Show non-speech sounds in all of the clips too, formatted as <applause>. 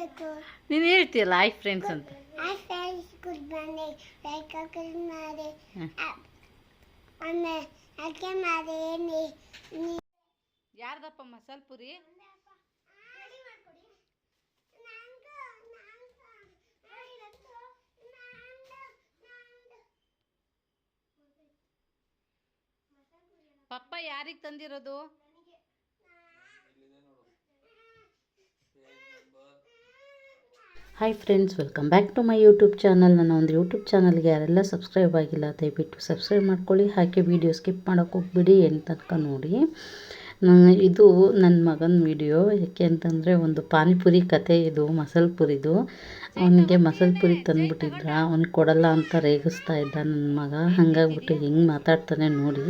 ಹೇಳ್ಬೇಕು ನೀನು ಹೇಳ್ತೀಯಲ್ಲ ಲೈಫ್ ಫ್ರೆಂಡ್ಸ್ ಅಂತ? Hi friends good morning like ಹಾಕಿ ಮಾಡಿ ಅಮ್ಮ ಅಕ್ಕ ಮಾಡಿ ನೀ ಯಾರ್ದಪ್ಪ ಮಸಾಲೆ ಪುರಿ? ಪಪ್ಪ ಯಾರಿಗೆ ತಂದಿರೋದು? Hi friends welcome back to my YouTube channel ನನ್ನ ಒಂದು ಯೂಟ್ಯೂಬ್ ಚಾನಲ್ಗೆ ಯಾರೆಲ್ಲ ಸಬ್ಸ್ಕ್ರೈಬ್ ಆಗಿಲ್ಲ, ದಯವಿಟ್ಟು ಸಬ್ಸ್ಕ್ರೈಬ್ ಮಾಡ್ಕೊಳ್ಳಿ. ಹಾಗೆ ವಿಡಿಯೋ ಸ್ಕಿಪ್ ಮಾಡೋಕ್ಕೆ ಹೋಗ್ಬಿಡಿ ಎಂಟು ತನಕ ನೋಡಿ. ಇದು ನನ್ನ ಮಗನ ವಿಡಿಯೋ ಯಾಕೆ ಅಂತಂದರೆ ಒಂದು ಪಾನಿಪುರಿ ಕತೆ ಇದು ಮಸಾಲೆ ಪುರಿದು ಅವನಿಗೆ ಮಸಾಲೆ ಪುರಿ ತಂದುಬಿಟ್ಟಿದ್ರ, ಅವ್ನಿಗೆ ಕೊಡಲ್ಲ ಅಂತ ರೇಗಿಸ್ತಾ ಇದ್ದ ನನ್ನ ಮಗ. ಹಾಗಾಗ್ಬಿಟ್ಟು ಹೆಂಗೆ ಮಾತಾಡ್ತಾನೆ ನೋಡಿ.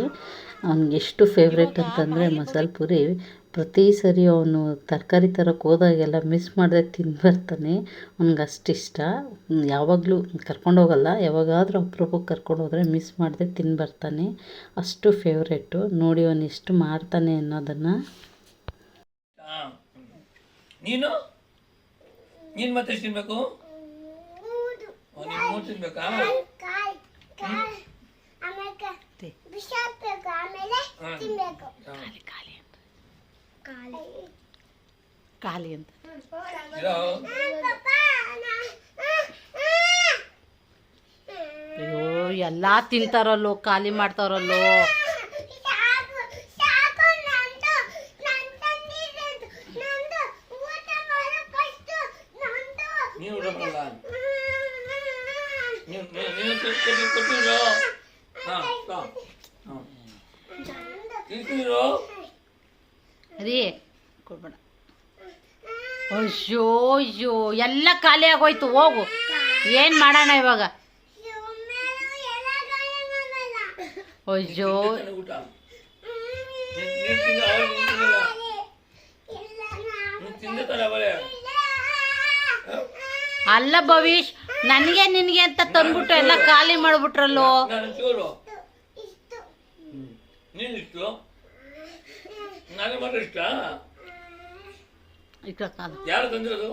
ಅವನಿಗೆ ಎಷ್ಟು ಫೇವ್ರೇಟ್ ಅಂತಂದರೆ ಮಸಾಲೆ ಪುರಿ ಪ್ರತಿ ಸರಿ ಅವನು ತರಕಾರಿ ತರಕ್ಕೆ ಹೋದಾಗೆಲ್ಲ ಮಿಸ್ ಮಾಡದೆ ತಿಂದು ಬರ್ತಾನೆ. ಅವ್ನಿಗೆ ಅಷ್ಟಿಷ್ಟ ಯಾವಾಗಲೂ ಕರ್ಕೊಂಡು ಹೋಗಲ್ಲ. ಯಾವಾಗಾದರೂ ಅಪ್ರೂಪಕ್ಕೆ ಕರ್ಕೊಂಡು ಹೋದರೆ ಮಿಸ್ ಮಾಡದೆ ತಿಂದು ಬರ್ತಾನೆ. ಅಷ್ಟು ಫೇವ್ರೇಟು ನೋಡಿ ಅವನು ಎಷ್ಟು ಮಾಡ್ತಾನೆ ಅನ್ನೋದನ್ನು. ನೀನು? ನೀನು ಮತ್ತೆ ತಿನ್ಬೇಕು? ಓ, ನೀನು ತಿನ್ಬೇಕಾ? ಆಮೇಲೆ. ತಿನ್ಬೇಕು. ಖಾಲಿ ಅಂತ. ಅಯ್ಯೋ ಎಲ್ಲ ತಿಂತಾರಲ್ಲೋ ಖಾಲಿ ಮಾಡ್ತಾರಲ್ಲೋ. ತಿಂತಿರೋ? ರೀ ಕೊಡ್ಬೇಡ. ಅಯ್ಯೋ ಅಯ್ಯೋ, ಎಲ್ಲ ಖಾಲಿ ಆಗೋಯ್ತು, ಹೋಗು. ಏನು ಮಾಡೋಣ ಇವಾಗ? ಅಯ್ಯೋ. ಅಲ್ಲ ಭವಿಷ್ ನನಗೆ ನಿನಗೆ ಅಂತ ತಂದ್ಬಿಟ್ಟು ಎಲ್ಲ ಖಾಲಿ ಮಾಡ್ಬಿಟ್ರಲ್ಲೋ? ಚೂರು ಇಷ್ಟು? ನೀನು ಇಷ್ಟು ಇಟ್ಕೊಕ್ಕಾಗ ಯಾರು ತಂದಿರೋದು?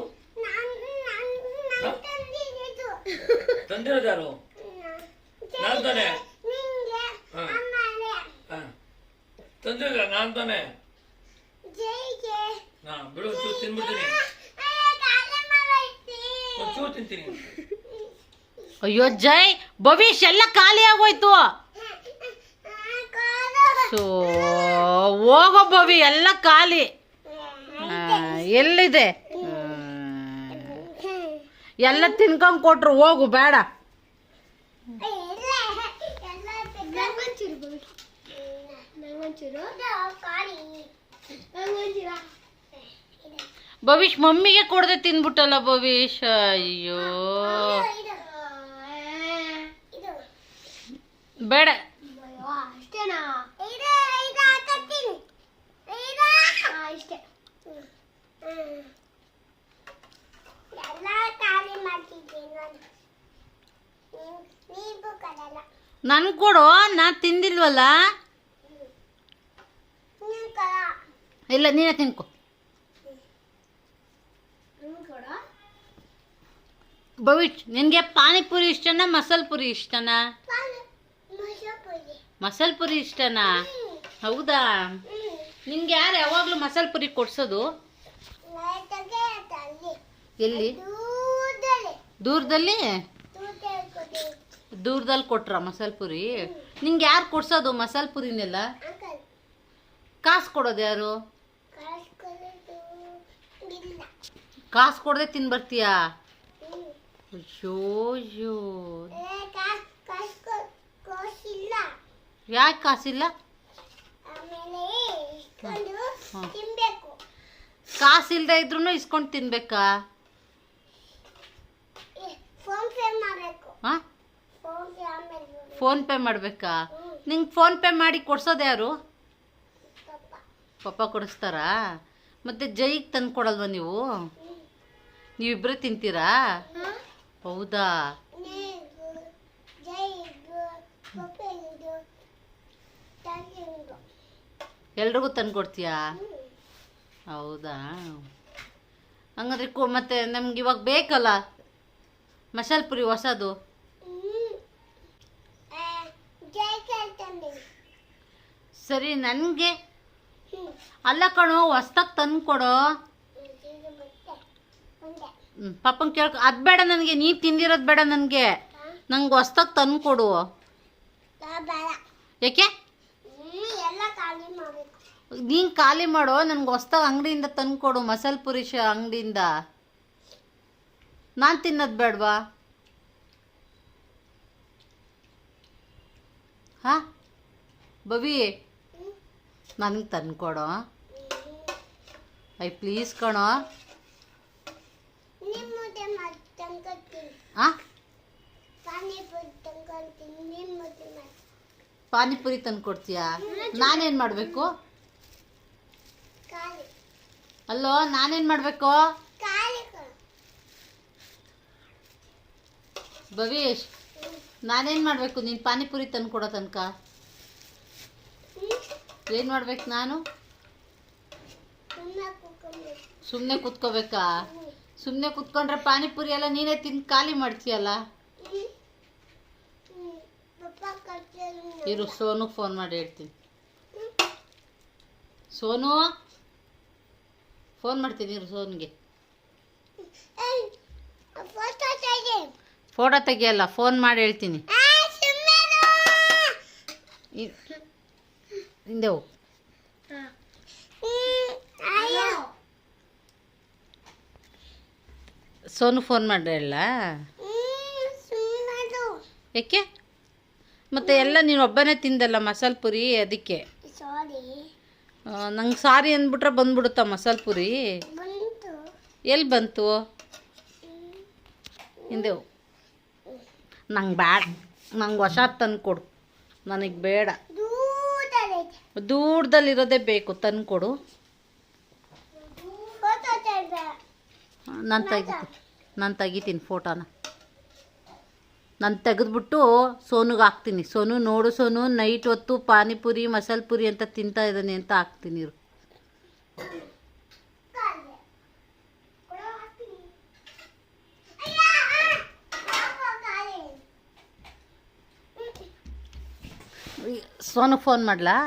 <laughs> ತಂದಿರೋದು. ಯಾರು? ನಾನು ತಾನೆ. ತಂದಿಲ್ಲ ನಾನು ತಾನೆ? ಹಾ ಬಿಡು ಒಂಚೂರು ತಿನ್ಬಿಡ್ತೀನಿ. ಕಾಲ ಒಂಚೂರು ತಿಂತೀನಿ. ಅಯ್ಯೋ ಜೈ ಭವಿಷ್ಯ ಎಲ್ಲ ಖಾಲಿ ಆಗೋಯ್ತು ಸೊ ಹೋಗೋ ಭವಿ ಎಲ್ಲ ಖಾಲಿ. ಎಲ್ಲಿದೆ? ಎಲ್ಲ ತಿನ್ಕೊಂಡ್ ಕೊಟ್ರು ಹೋಗು ಬೇಡ. ಭವಿಷ್ ಮಮ್ಮಿಗೆ ಕೊಡದೆ ತಿನ್ಬಿಟ್ಟಲ್ಲ ಭವಿಷ್ ಅಯ್ಯೋ. ಬೇಡ ಅಷ್ಟೇನಾ ಇದು ಇದು ಹಾಕತ್ತೀನಿ ಇದು ಇಷ್ಟೇ ಎಲ್ಲ ಖಾಲಿ ಮಾಡ್ತಿದ್ದೀನಿ ನಾನು ನೀವು ಕಡಲ್ಲ ನನ್ ಕೊಡು ನಾ ತಿಂದಿಲ್ವಲ್ಲ? ಇಲ್ಲ ನೀನೇ ತಿನ್ಕೊ. ಭವಿಷ್ ನಿನಗೆ ಪಾನಿಪುರಿ ಇಷ್ಟನಾ ಮಸಾಲ ಪುರಿ ಇಷ್ಟನಾ? ಮಸಾಲ ಪುರಿ ಇಷ್ಟನಾ? ಹೌದಾ? ನಿನ್ಗೆ ಯಾರು ಯಾವಾಗಲೂ ಮಸಾಲ ಪುರಿ ಕೊಡ್ಸೋದು? ಎಲ್ಲಿ? ದೂರದಲ್ಲಿ? ದೂರದಲ್ಲಿ ಕೊಟ್ರ ಮಸಾಲ ಪುರಿ? ನಿಂಗೆ ಯಾರು ಕೊಡ್ಸೋದು ಮಸಾಲೆ ಪುರಿನೆಲ್ಲ? ಕಾಸು ಕೊಡೋದು ಯಾರು? ಕಾಸು ಕೊಡೋದು ತಿನ್ಬರ್ತೀಯಾ. ಅಯ್ಯೋ ಯಾಕೆ ಕಾಸಿಲ್ಲ? ಆಮೇಲೆ ಇದ್ರೂ ಹಾ. ತಿನ್ಬೇಕು. ಕಾಸು ಇಲ್ದೇ ಇದ್ರು ಇಸ್ಕೊಂಡು ತಿನ್ಬೇಕಾ ಫೋನ್ ಪೇ ಮಾಡಬೇಕು ಹಾಂ ಫೋನ್ ಪೇ ಫೋನ್ ಪೇ ಮಾಡಬೇಕಾ? ನಿಂಗೆ ಫೋನ್ ಪೇ ಮಾಡಿ ಕೊಡ್ಸೋದು ಯಾರು? ಪಪ್ಪ ಕೊಡಿಸ್ತಾರಾ? ಮತ್ತೆ ಜೈಗೆ ತಂದು ಕೊಡಲ್ವಾ ನೀವು? ನೀವಿಬ್ಬರೇ ತಿಂತೀರಾ? ಹೌದಾ? ಎಲ್ರಿಗೂ ತಂದು ಕೊಡ್ತೀಯಾ? ಹೌದಾ? ಹಂಗಾದ್ರೆ ಕೊ ಮತ್ತೆ ನಮ್ಗೆ ಇವಾಗ ಬೇಕಲ್ಲ? ಮಸಾಲೆ ಪುರಿ ಹೊಸದು. ಸರಿ, ನನಗೆ ಅಲ್ಲ ಕಣೋ, ಹೊಸ್ದಾಗಿ ತಂದು ಕೊಡೋ. ಪಾಪನ್ ಕೇಳ್ಕೊ, ಅದು ಬೇಡ ನನಗೆ ನೀ ತಿಂದಿರೋದು ಬೇಡ ನನಗೆ. ನಂಗೆ ಹೊಸ್ದಾಗಿ ತಂದು ಕೊಡು. ಯಾಕೆ? ನೀನು ಖಾಲಿ ಮಾಡೋ, ನನಗೆ ಹೊಸ್ದಾಗಿ ಅಂಗಡಿಯಿಂದ ತಂದು ಕೊಡು, ಮಸಾಲೆ ಪುರಿ ಶ ಅಂಗಡಿಯಿಂದ. ನಾನು ತಿನ್ನೋದು ಬೇಡವಾ? ಹಾಂ? ಬಬಿ ನನಗೆ ತಂದು ಕೊಡೋ ಐ ಪ್ಲೀಸ್ ಕಣೋ ಪಾನಿಪುರಿ ತಂದು ಕೊಡ್ತೀಯಾ ನಾನೇನು ಮಾಡಬೇಕು? ಅಲ್ಲೋ ನಾನೇನು ಮಾಡಬೇಕು? ಭವೇಶ್ ನಾನೇನು ಮಾಡಬೇಕು? ನೀನು ಪಾನಿಪುರಿ ತಂದು ಕೊಡೋ ತನಕ? ಏನು ಮಾಡ್ಬೇಕು ನಾನು? ಸುಮ್ಮನೆ ಕುತ್ಕೋಬೇಕಾ? ಸುಮ್ಮನೆ ಕುತ್ಕೊಂಡ್ರೆ ಪಾನಿಪುರಿ ಎಲ್ಲ ನೀನೇ ತಿಂದು ಖಾಲಿ ಮಾಡ್ತೀಯಲ್ಲ? ಇರು ಸೋನುಗೆ ಫೋನ್ ಮಾಡಿ ಹೇಳ್ತೀನಿ. ಸೋನು? ಫೋನ್ ಮಾಡ್ತೀನಿ ಇರು ಸೋನ್ಗೆ. ಫೋಟೋ ತೆಗಿ. ತೆಗಿಯಲ್ಲ ಫೋನ್ ಮಾಡಿ ಹೇಳ್ತೀನಿ. ಹಿಂದೆ ಹೋಗು. ಸೋನು ಫೋನ್ ಮಾಡಿರಲ್ಲ ಏಕೆ? ಮತ್ತೆ ಎಲ್ಲ ನೀನು ಒಬ್ಬನೇ ತಿಂದಲ್ಲ ಮಸಾಲೆ ಪುರಿ ಅದಕ್ಕೆ? ಸಾರಿ ನಂಗೆ ಸಾರಿ ಅಂದ್ಬಿಟ್ರೆ ಬಂದ್ಬಿಡುತ್ತಾ ಮಸಾಲೆ ಪುರಿ? ಬಂತು. ಎಲ್ಲಿ ಬಂತು? ಹಿಂದೆ ನಂಗೆ ಬ್ಯಾಡ. ನಂಗೆ ಹೊಸ ತಂದು ಕೊಡು ನನಗೆ ಬೇಡ. ದೂರದಲ್ಲಿರೋದೇ ಬೇಕು ತಂದು ಕೊಡು ನಾನು ತೆಗಿತೀನಿ ನಾನು ತೆಗಿತೀನಿ ಫೋಟೋನ ನಾನು ತೆಗೆದ್ಬಿಟ್ಟು ಸೋನುಗೆ ಹಾಕ್ತೀನಿ ಸೋನು ನೋಡು ಸೋನು ನೈಟ್ ಹೊತ್ತು ಪಾನಿಪುರಿ ಮಸಾಲೆ ಪುರಿ ಅಂತ ತಿಂತಾ ಇದ್ದಾನೆ ಅಂತ ಹಾಕ್ತೀನಿ ಇರು. ಸೋನು ಫೋನ್ ಮಾಡಲಾ